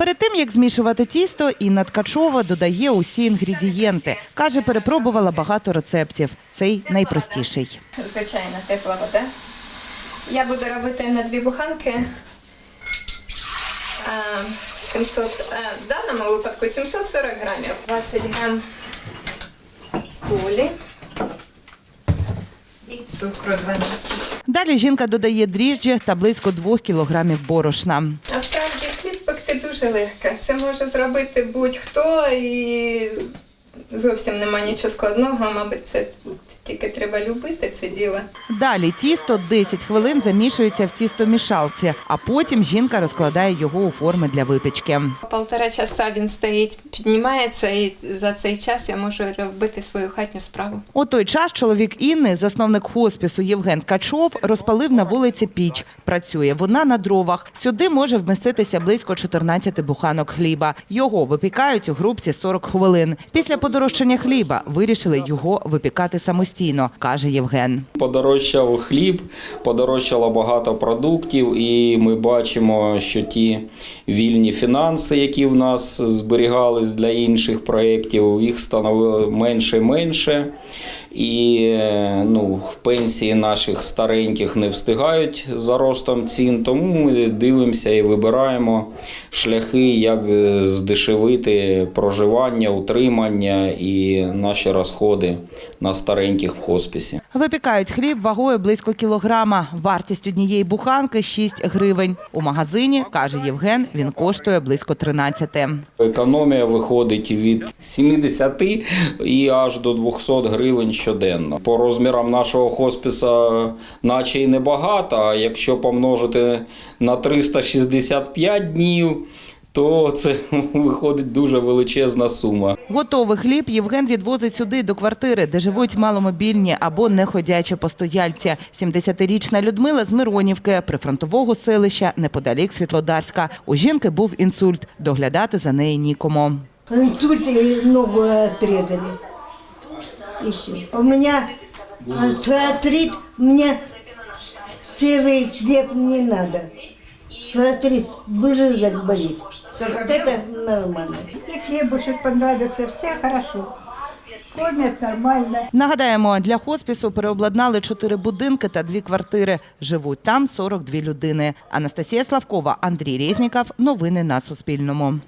Перед тим як змішувати тісто, Інна Ткачова додає усі інгредієнти. Каже, перепробувала багато рецептів. Цей найпростіший. звичайна тепла вода. Я буду робити на дві буханки. 700, в даному випадку 740 грамів. 20 грам солі і цукру 12. Далі жінка додає дріжджі та близько 2 кілограмів борошна. Насправді дуже легко. Це може зробити будь-хто і зовсім нема нічого складного, мабуть, це тільки треба любити це діло. Далі тісто 10 хвилин замішується в тістомішалці, а потім жінка розкладає його у форми для випічки. Полтора часа він стоїть, піднімається, і за цей час я можу робити свою хатню справу. У той час чоловік Інни, засновник хоспісу Євген Ткачов, розпалив на вулиці піч. Працює вона на дровах. Сюди може вміститися близько 14 буханок хліба. Його випікають у групці 40 хвилин. Після подорожчання хліба вирішили його випікати самостійно, каже Євген. Подорожчав хліб, подорожчало багато продуктів, і ми бачимо, що ті вільні фінанси, які в нас зберігались для інших проєктів, їх становило менше і менше. І е, ну, пенсії наших стареньких не встигають за ростом цін, тому ми дивимося і вибираємо шляхи, як е, здешевити проживання, утримання і наші розходи на стареньких в хосписі. Випікають хліб вагою близько кілограма. Вартість однієї буханки 6 гривень. У магазині, каже Євген, він коштує близько 13. Економія виходить від 70 і аж до 200 гривень щоденно. По розмірам нашого хосписа наче й небагато, а якщо помножити на 365 днів, то це виходить дуже величезна сума. Готовий хліб Євген відвозить сюди до квартири, де живуть маломобільні або неходячі постояльці. 70-річна Людмила з Миронівки, прифронтового селища неподалік Світлодарська. У жінки був інсульт. Доглядати за неї нікому. Инсульт и ногу отрезали. И все. У меня артрит, мне целый хлеб не надо. Смотри, брызок болит. Вот это нормально. И хлебушек понравился, все хорошо. Кормять нормально. Нагадаємо, для хоспісу переобладнали чотири будинки та дві квартири. Живуть там 42 людини. Анастасія Славкова, Андрій Резніков. Новини на Суспільному.